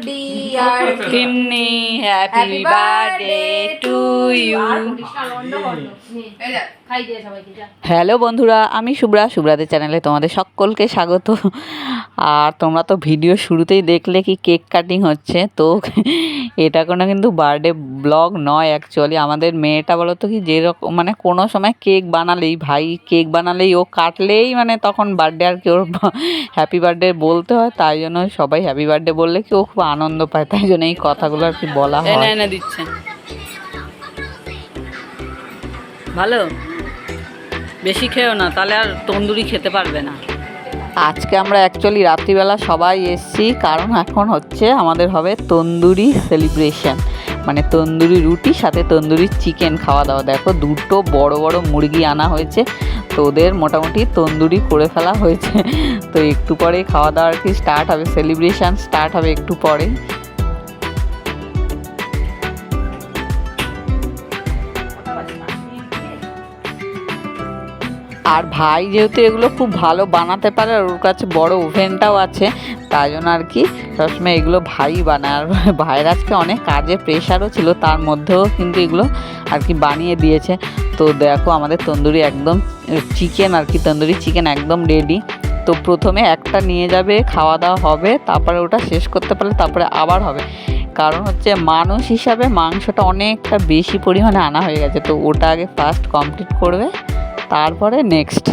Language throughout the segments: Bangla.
Dear Kinni happy birthday to you hello বন্ধুরা আমি শুভ্রা। শুভ্রাদের চ্যানেলে তোমাদের সকলকে স্বাগত। আর তোমরা তো ভিডিও শুরুতেই দেখলে কি কেক কাটিং হচ্ছে। তো এটা কোনো কিন্তু বার্থডে ব্লগ নয় অ্যাকচুয়ালি আমাদের মেয়েটা বলো তো কি যেরকম মানে কোনো সময় কেক বানালেই ভাই কেক বানালেই ও কাটলেই মানে তখন বার্থডে আর কি ওর হ্যাপি বার্থডে বলতে হয়। তাই জন্য সবাই হ্যাপি বার্থডে বললে কি ও খুব আনন্দ পায়। তাই জন্য এই কথাগুলো আর কি বলা হয়। দিচ্ছে। ভালো? বেশি খেও না, তাহলে আর তন্দুরি খেতে পারবে না। আজকে আমরা অ্যাকচুয়ালি রাত্রিবেলা সবাই এসছি, কারণ এখন হচ্ছে আমাদের হবে তন্দুরি সেলিব্রেশন মানে তন্দুরি রুটি, সাথে তন্দুরি চিকেন খাওয়া দাওয়া। দেখো, দুটো বড় বড় মুরগি আনা হয়েছে, তো ওদের মোটামুটি তন্দুরি করে ফেলা হয়েছে। তো একটু পরেই খাওয়া দাওয়া আর কি স্টার্ট হবে সেলিব্রেশান স্টার্ট হবে একটু পরেই। আর ভাই যেহেতু এগুলো খুব ভালো বানাতে পারে আর ওর কাছে বড় ওভেনটাও আছে, তাই জন্য আর কি সবসময় এগুলো ভাই বানায়। আর ভাইয়ের আজকে অনেক কাজে প্রেশারও ছিল, তার মধ্যেও কিন্তু এগুলো আর কি বানিয়ে দিয়েছে। তো দেখো আমাদের তন্দুরি একদম চিকেন আর কি, তন্দুরি চিকেন একদম রেডি তো প্রথমে একটা নিয়ে যাবে, খাওয়া দাওয়া হবে, তারপরে ওটা শেষ করতে পারলে তারপরে আবার হবে। কারণ হচ্ছে মানুষ হিসাবে মাংসটা অনেকটা বেশি পরিমাণে আনা হয়ে গেছে, তো ওটা আগে ফার্স্ট কমপ্লিট করবে তারপরে নেক্সট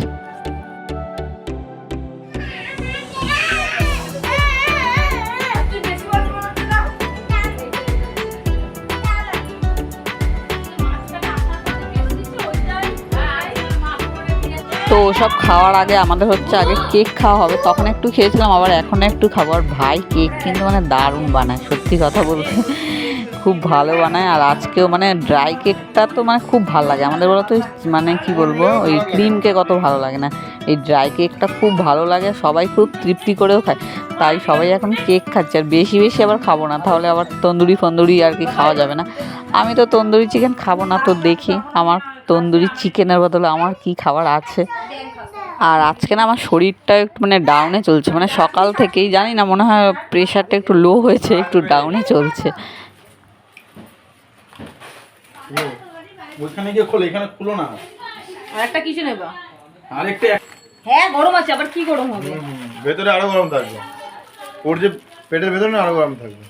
তো ওসব খাওয়ার আগে আমাদের হচ্ছে আগে কেক খাওয়া হবে। তখন একটু খেয়েছিলাম, আবার এখন একটু খাবার ভাই কেক কিন্তু মানে দারুণ বানায়, সত্যি কথা বলতে। খুব ভালো বানায় আর আজকেও মানে ড্রাই কেকটা তো মানে খুব ভালো লাগে। আমাদের বলো তো ওই মানে কি বলব, ওই ক্রিম কেক অত ভালো লাগে না। এই ড্রাই কেকটা খুব ভালো লাগে, সবাই খুব তৃপ্তি করেও খায়। তাই সবাই এখন কেক খাচ্ছে, আর বেশি বেশি আবার খাব না, তাহলে আবার তন্দুরি ফন্দুরি আর কি খাওয়া যাবে না। আমি তো তন্দুরি চিকেন খাব না তো দেখি, আমার তন্দুরি চিকেনের বদলে আমার কি খাবার আছে। আর আজকে না আমার শরীরটা একটু মানে ডাউনে চলছে মানে সকাল থেকেই জানি না, মনে হয় প্রেশারটা একটু লো হয়েছে, একটু ডাউনে চলছে। ওইখানে গিয়ে খোলো এখানে খুলো না। আর একটা কিছু নেবা। আরেকটা হ্যাঁ গরম আছে আবার কি গরম হবে? ভেতরে আরও গরম থাকবে। ওর যে পেটের ভেতরে না আরও গরম থাকবে।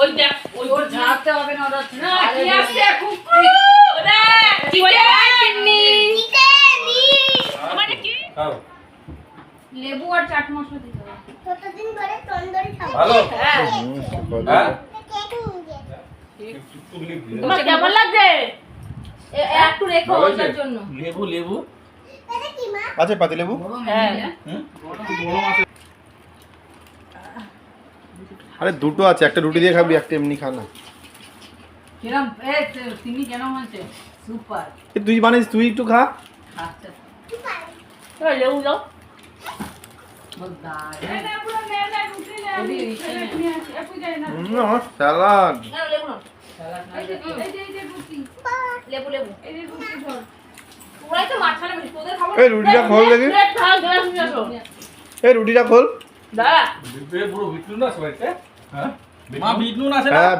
ওই দেখ ওই ওর ঝাড়তে হবে না ওরা না কি আসছে কুকুর ওরে কি বলে চিন্নি। কি? খাও। লেবু আর চাট মশলা কতদিন ধরে তন্দুরি খাব? ভালো? হ্যাঁ। হ্যাঁ। কেক নিয়ে যে। তোমার কেমন লাগছে? এ- এ- একটু রেখো ওটার জন্য। লেবু লেবু? এটা কি মা? আছে পাতি লেবু? হ্যাঁ। আরে দুটো আছে একটা রুটি দিয়ে খাবি একটা এমনি খা না তুই বানিস তুই একটু খা। আচ্ছা। লেবু দাও। স্যালাড লেবু এই রুটিটা খোল দেখি। এই রুটিটা খোল দাদা পুরো বিট নুন আছে হ্যাঁ? মা বিট নুন আছে না হ্যাঁ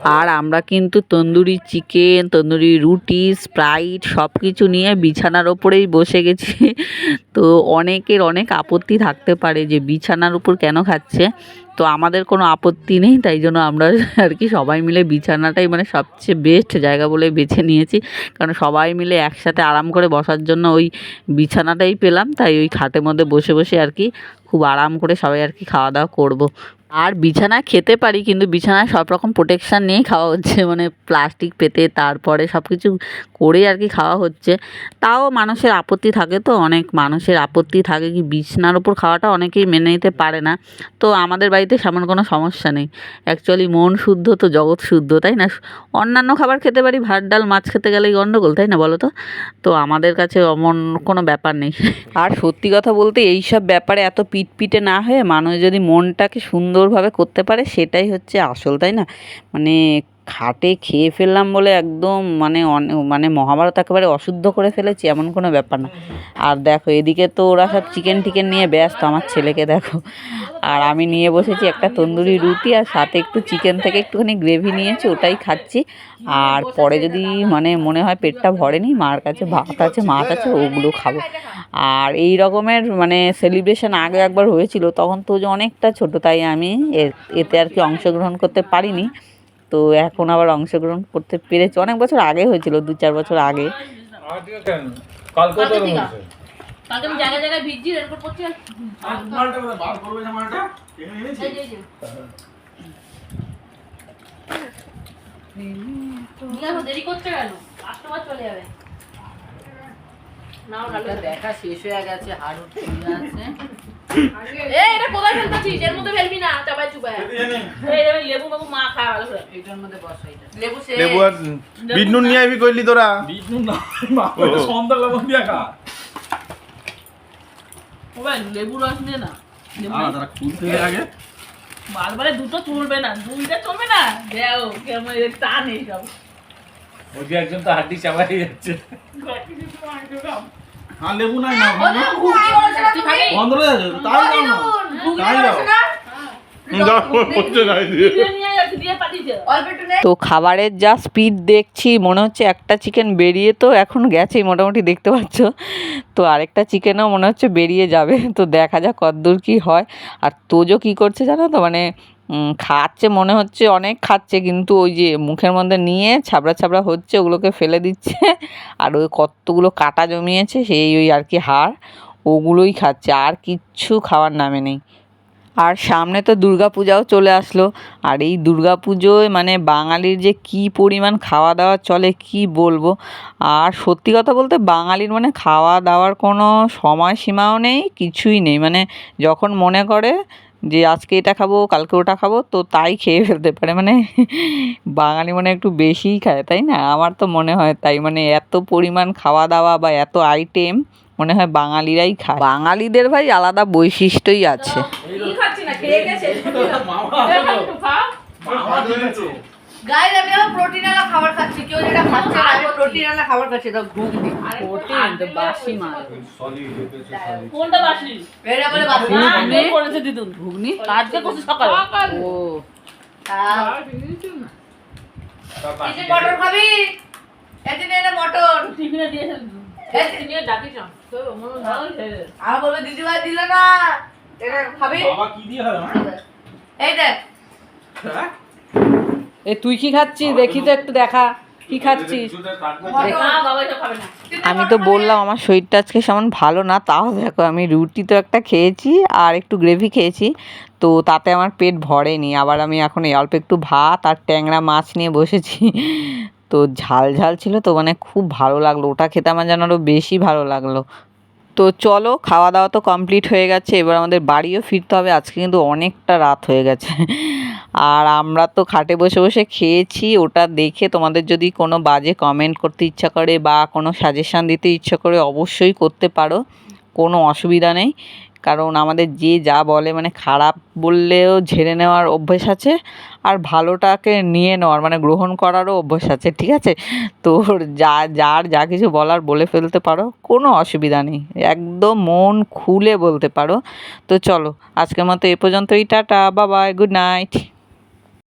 আর আমরা কিন্তু তন্দুরি চিকেন, তন্দুরি রুটি, স্প্রাইট সব কিছু নিয়ে বিছানার ওপরেই বসে গেছি। তো অনেকের অনেক আপত্তি থাকতে পারে যে বিছানার উপর কেন খাচ্ছে। তো আমাদের কোনো আপত্তি নেই, তাই জন্য আমরা আর কি সবাই মিলে বিছানাটাই মানে সবচেয়ে বেস্ট জায়গা বলে বেছে নিয়েছি। কারণ সবাই মিলে একসাথে আরাম করে বসার জন্য ওই বিছানাটাই পেলাম, তাই ওই খাটের মধ্যে বসে বসে আর কি খুব আরাম করে সবাই আর কি খাওয়া দাওয়া করব। আর বিছানায় খেতে পারি, কিন্তু বিছানায় সব রকম প্রোটেকশান নিয়েই খাওয়া হচ্ছে। মানে প্লাস্টিক পেতে, তারপরে সব কিছু করে আর কি খাওয়া হচ্ছে। তাও মানুষের আপত্তি থাকে তো, অনেক মানুষের আপত্তি থাকে কি বিছানার ওপর খাওয়াটা অনেকেই মেনে নিতে পারে না। তো আমাদের বাড়িতে সেমন কোনো সমস্যা নেই। অ্যাকচুয়ালি মন শুদ্ধ তো, জগৎ শুদ্ধ, তাই না? অন্যান্য খাবার খেতে পারি, ভাত, ডাল, মাছ খেতে গেলেই গণ্ডগোল তাই না বলো তো? তো আমাদের কাছে অমন কোনো ব্যাপার নেই। আর সত্যি কথা বলতে এই সব ব্যাপারে এত পিটপিটে না হয়ে মানুষ যদি মনটাকে সুন্দরভাবে করতে পারে, সেটাই হচ্ছে আসল, তাই না? মানে খাটে খেয়ে ফেললাম বলে একদম মানে মানে মহাভারত একেবারে অশুদ্ধ করে ফেলেছি, এমন কোনো ব্যাপার না। আর দেখো, এদিকে তো ওরা সব চিকেন টিকেন নিয়ে ব্যস্ত, আমার ছেলেকে দেখো। আর আমি নিয়ে বসেছি একটা তন্দুরি রুটি, আর সাথে একটু চিকেন থেকে একটুখানি গ্রেভি নিয়েছি, ওটাই খাচ্ছি। আর পরে যদি মানে মনে হয় পেটটা ভরেনি, মার কাছে ভাত আছে, মাছ আছে, ওগুলো খাব। আর এই রকমের মানে সেলিব্রেশন আগে একবার হয়েছিল তখন তো যে অনেকটা ছোট তাই আমি এ- এতে আর কি অংশগ্রহণ করতে পারিনি। তো এখন আবার অংশগ্রহণ করতে পেরেছি। অনেক বছর আগে হয়েছিল দু চার বছর আগে। দেরি করছে কেন? কাস্টমার চলে যাবে। দেখা শেষ হয়ে গেছে হাড়ু আছে এটা কোথায় ফেলতেছিস? এর মধ্যে ফেলবি না চাপাই চুপাই এই এই লেবু বাবু মা খায় ভালো করে। এটার মধ্যে বসা এটা। লেবু সে লেবু আর বিট নিয়ে আইবি কইলি তোরা। বিষ্ণু না মা ওটা সন্ধ্যা লবণ দিয়া খা। ওই লেবু রস নিয়ে না। না তারা খুলতে আগে। বারবারে দুটো চলবে না দুইটা চলবে না। দেও কেমন এর টান এইসব ওই যে একজন তো হাড্ডি চাপাই যাচ্ছে হ্যাঁ লেবু নাই না? বন্ধ হয়ে যাচ্ছে তাই দাও না তাই দাও। তো খাবারের যা স্পিড দেখছি মনে হচ্ছে একটা চিকেন বেরিয়ে তো এখন গেছেই মোটামুটি দেখতে পাচ্ছ। তো আরেকটা চিকেনও মনে হচ্ছে বেরিয়ে যাবে। তো দেখা যাক কতদূর কী হয়। আর তোজো কী করছে জানো তো? মানে খাচ্ছে, মনে হচ্ছে অনেক খাচ্ছে, কিন্তু ওই যে মুখের মধ্যে নিয়ে ছাবড়া ছাবড়া হচ্ছে, ওগুলোকে ফেলে দিচ্ছে। আর ওই কতগুলো কাটা জমিয়েছে, সেই ওই আর কি হাড়, ওগুলোই খাচ্ছে, আর কিচ্ছু খাওয়ার নামে নেই। আর সামনে তো দুর্গা পূজাও চলে আসলো। আর এই দুর্গা পুজোয় মানে বাঙালির যে কি পরিমাণ খাওয়া দাওয়া চলে, কি বলব? আর সত্যি কথা বলতে বাঙালির মানে খাওয়া দাওয়ার কোনো সময়সীমাও নেই, কিছুই নেই। মানে যখন মনে করে যে আজকে এটা খাব কালকে ওটা খাব তো তাই খেয়ে ফেলতে পারে। মানে বাঙালি মানে একটু বেশিই খায় তাই না? আমার তো মনে হয় তাই। মানে এত পরিমাণ খাওয়া দাওয়া বা এত আইটেম মনে হয় বাঙালিরাই খায়। বাঙালিদের ভাই আলাদা বৈশিষ্ট্যই আছে। গাইস আমি এখন প্রোটিন ওয়ালা খাবার খাচ্ছি। কেউ যেটা খাচ্ছে আমি প্রোটিন ওয়ালা খাবার খাচ্ছি তো ঘুগনি প্রোটিন তো বাসি মাল সলিড কোনটা বাসলি? এটা বলে বাসি। না, করেছে দিদুন। ঘুগনি আজকে করছে সকালে। ও। কিছু মটর খাবি? এদিন এটা মটর। টিফিনে দিয়েছে মনে হয়। আমার বলবে দিদিভাই দিল না। এটা খাবি? এই দেখ। হ্যাঁ? এ তুই কি খাচ্ছিস? দেখি তো একটু দেখা। কি খাচ্ছিস। আমি তো বললাম আমার শরীরটা আজকে সেমন ভালো না। তাও দেখো আমি রুটি তো একটা খেয়েছি আর একটু গ্রেভি খেয়েছি। তো তাতে আমার পেট ভরেনি। আবার আমি এখন এই অল্প একটু ভাত আর ট্যাংরা মাছ নিয়ে বসেছি। তো ঝাল ঝাল ছিল তো মানে খুব ভালো লাগল। ওটা খেতে আমার যেন আরও বেশি ভালো লাগল। তো চলো খাওয়া দাওয়া তো কমপ্লিট হয়ে গেছে। এবার আমাদের বাড়িও ফিরতে হবে। আজকে কিন্তু অনেকটা রাত হয়ে গেছে। আর আমরা তো খাটে বসে বসে খেয়েছি, ওটা দেখে তোমাদের যদি কোনো বাজে কমেন্ট করতে ইচ্ছা করে বা কোনো সাজেশান দিতে ইচ্ছা করে অবশ্যই করতে পারো, কোনো অসুবিধা নেই। কারণ আমাদের যে যা বলে মানে খারাপ বললেও ঝেড়ে নেওয়ার অভ্যেস আছে আর ভালোটাকে নিয়ে নেওয়ার মানে গ্রহণ করারও অভ্যেস আছে, ঠিক আছে? তোর যা, যার যা কিছু বলার বলে ফেলতে পারো, কোনো অসুবিধা নেই। একদম মন খুলে বলতে পারো। তো চলো, আজকের মতো এ পর্যন্তই, টাটা বাবাই গুড নাইট